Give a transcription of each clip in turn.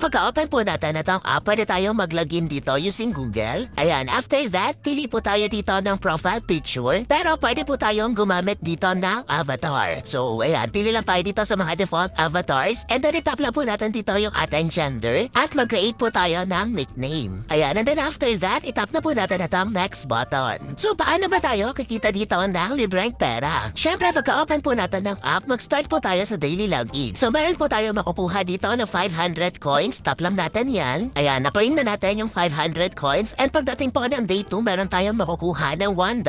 Pagka-open po natin na itong app, pwede tayong mag-login dito using Google. Ayan, after that, pili po tayo dito ng profile picture. Pero pwede po tayong gumamit dito ng avatar. So, ayan, pili lang tayo dito sa mga default avatars. And then, itap lang po natin dito yung ating gender. At mag-create po tayo ng nickname. Ayan, and then after that, itap na po natin na itong next button. So, paano ba tayo kikita dito ng libreng pera? Siyempre, pagka-open po natin ng app, mag-start po tayo sa daily login. So, meron po tayo makukuha dito ng 500 coins. Tap lang natin yan. Ayan, na-claim na natin yung 500 coins. And pagdating po ng day 2, meron tayong makukuha ng $1.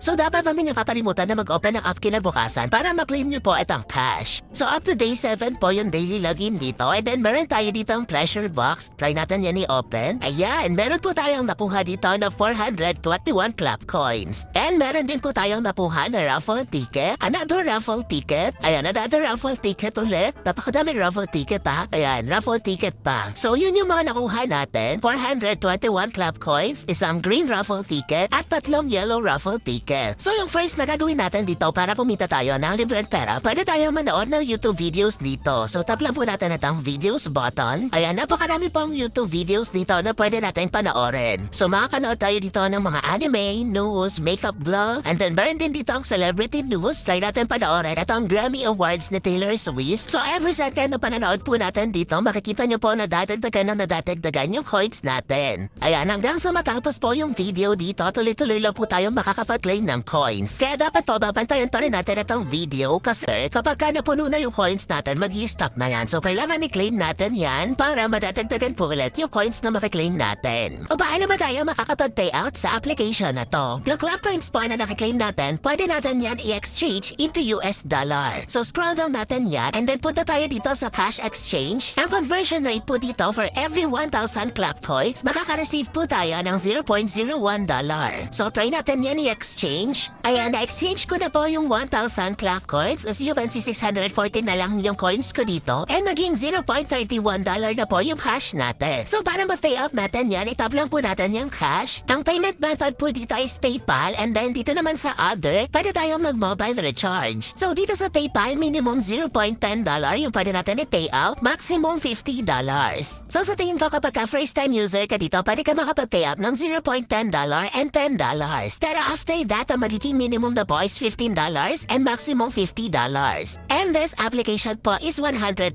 So, dapat pa ninyo kakalimutan na mag-open ng app kinabukasan para ma-claim nyo po itong cash. So, up to day 7 po yung daily login dito. And then, meron tayo dito ang treasure box. Try natin yan i-open. Ayan, meron po tayong nakuha dito na 421 clap coins. And meron din po tayong nakuha na raffle ticket. Another raffle ticket. Ayan, another raffle ticket ulit. Napakadami raffle ticket ha. Ayan, raffle ticket pa. So, yun yung mga nakuha natin. 421 clap coins, isang green raffle ticket, at tatlong yellow raffle ticket. So, yung first na gagawin natin dito para pumita tayo ng libreng pera, pwede tayo manood ng YouTube videos dito. So, tap lang po natin itong videos button. Ayan, napakarami pong YouTube videos dito na pwede natin panoorin. So, makakanood tayo dito ng mga anime, news, makeup vlog, and then meron din dito ang celebrity news. Try natin panoorin at ang Grammy Awards ni Taylor Swift. So, every second na pananood po natin dito, makikita nyo po na dadagdagan na nadadagdagan yung coins natin. Ayan, hanggang sa matapos po yung video dito, tuloy-tuloy lang po tayo makakapag-claim ng coins. Kaya dapat po babantayan pa rin natin itong video kasi kapag ka napuno na yung coins natin, mag stop na yan. So, kailangan i-claim natin yan para madadagdagan po ulit yung coins na makiklaim natin. O paano ba tayo makakapag-payout sa application na to? Yung club coins po na nakiklaim natin, pwede natin yan i-exchange into US dollar. So, scroll down natin yan and then punta tayo dito sa cash exchange. Ang conversion rate po dito for every 1,000 club coins, makaka-receive po tayo ng 0.01 dollar. So, try natin yan i-exchange. Ayan, na-exchange ko na po yung 1,000 club coins. As you can see, 640 na lang yung coins ko dito. And naging 0.31 dollar na po yung cash natin. So, para ma-pay up natin yan, itap lang po natin yung cash. Ang payment method po dito is PayPal and then dito naman sa other, pwede tayong mag-mobile recharge. So, dito sa PayPal, minimum 0.10 dollar yung pwede natin i-pay out, maximum 50 dollars. So, sa tingin ko kapag ka first time user ka dito, pwede ka makapag-pay up ng 0.10 dollar and 10 dollars. Pero after that, ang magiging minimum na po is 15 dollars and maximum 50 dollars. And this application po is 100%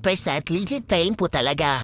legit paying po talaga.